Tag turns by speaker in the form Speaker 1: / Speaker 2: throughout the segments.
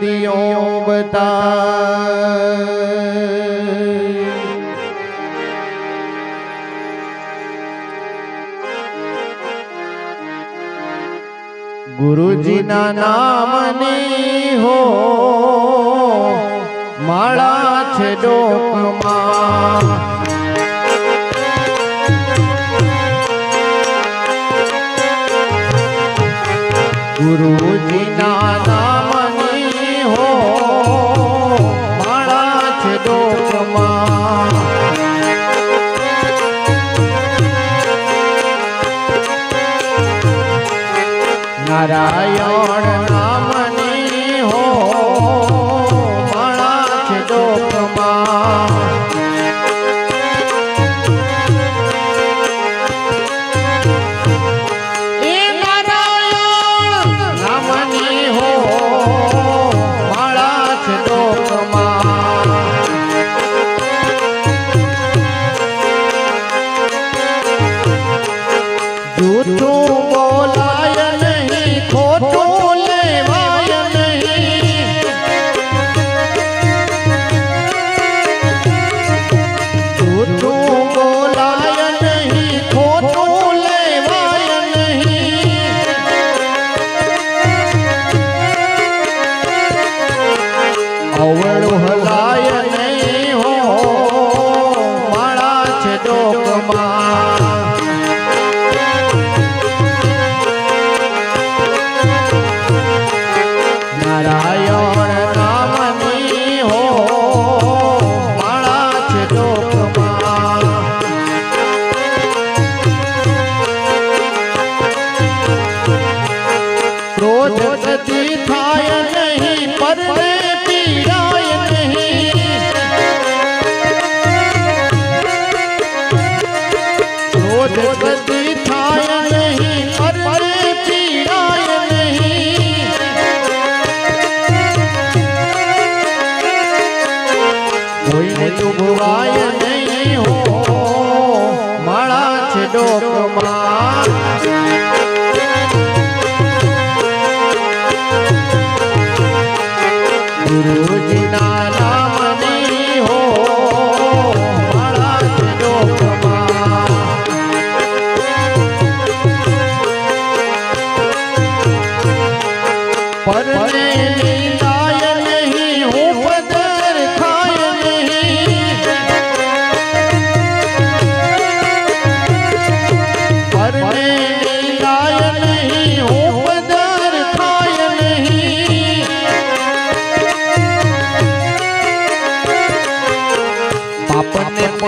Speaker 1: દિયો બતા ગુરુજીના નામની હો માળા છે ડોકમાં. નારાયણ અવળું હલાય નહીં.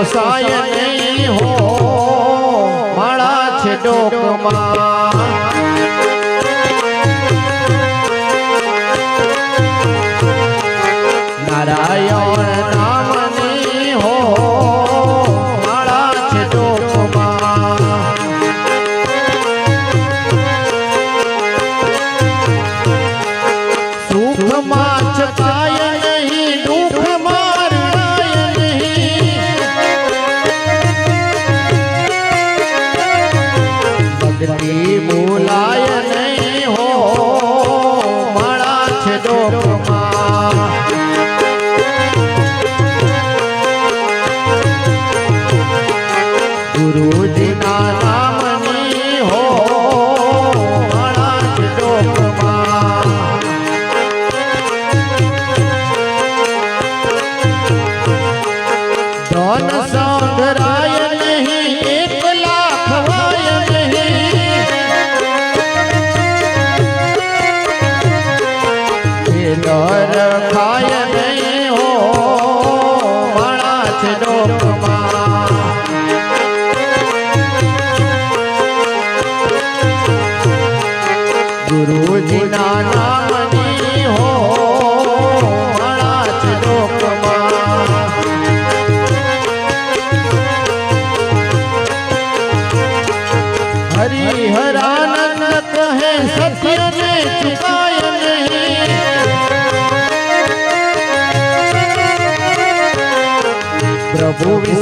Speaker 1: પોસાય નહીં હો માળા છે ડોકમાં. દેવાની descubrí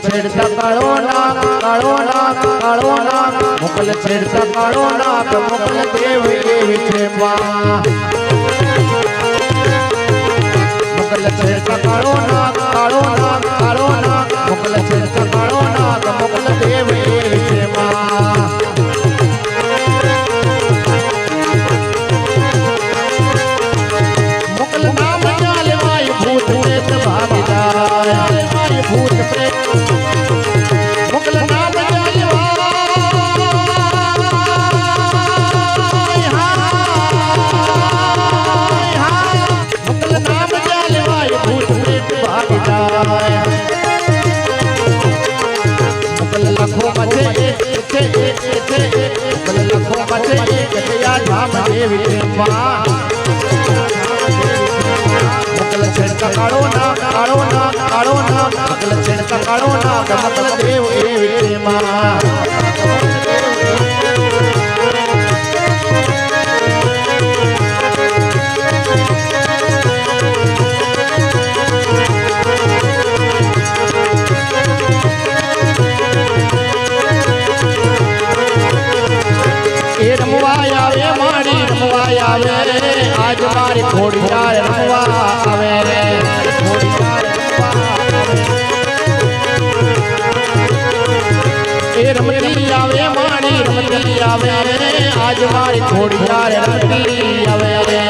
Speaker 1: છેડતા કાળો નાક કાળો નાક કાળો નાક મોકલ છેડતા કાળો નાક મુકલ દેવ દેવી છે મુકલ છેડતા કાળો નાક કાળો નાક કાળો નાક મોકલ છેડતા કાળો નાક મોકલ દેવ છે લખો મચે કે યા ધામ દેવી છે મકલ કાળો ના કાળો ના કાળો ના દેવ એ વિટેમાં મારી ખોડિયાર રમવા આવે ખોડિયાર રમવા આવે. એ રમતી આવે મારી રમતી આવે આજ મારી ખોડિયાર રમતી આવે ભુવા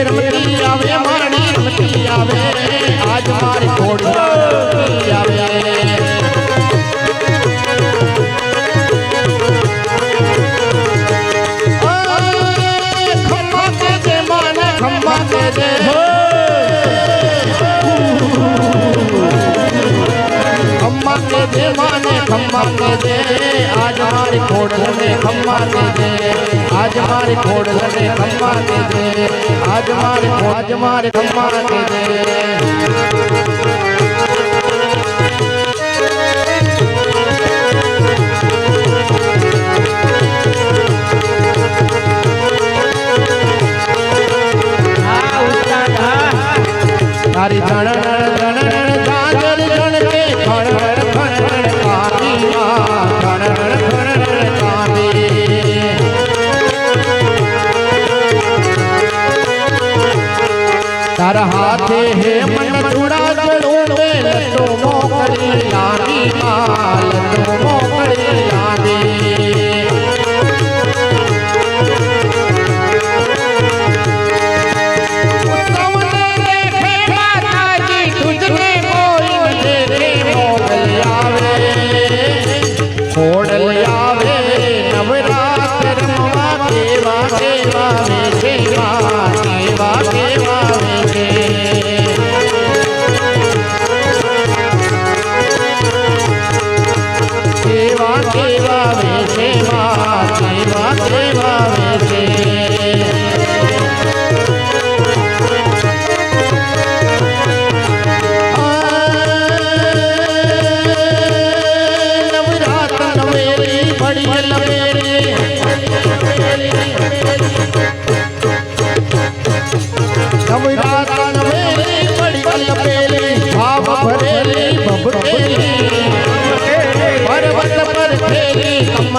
Speaker 1: રમતી આવે મારણી રમતી આવે. આજ મારી ખોડી आज हमारे खोड़ लगे खम्मा दे दे आज हमारे खोड़ लगे खम्मा दे दे आज हमारे आज हमारे खम्मा दे दे તારી ધણ ધણ ધણ ધણ ધણ ધણ ધણ ધણ ધણ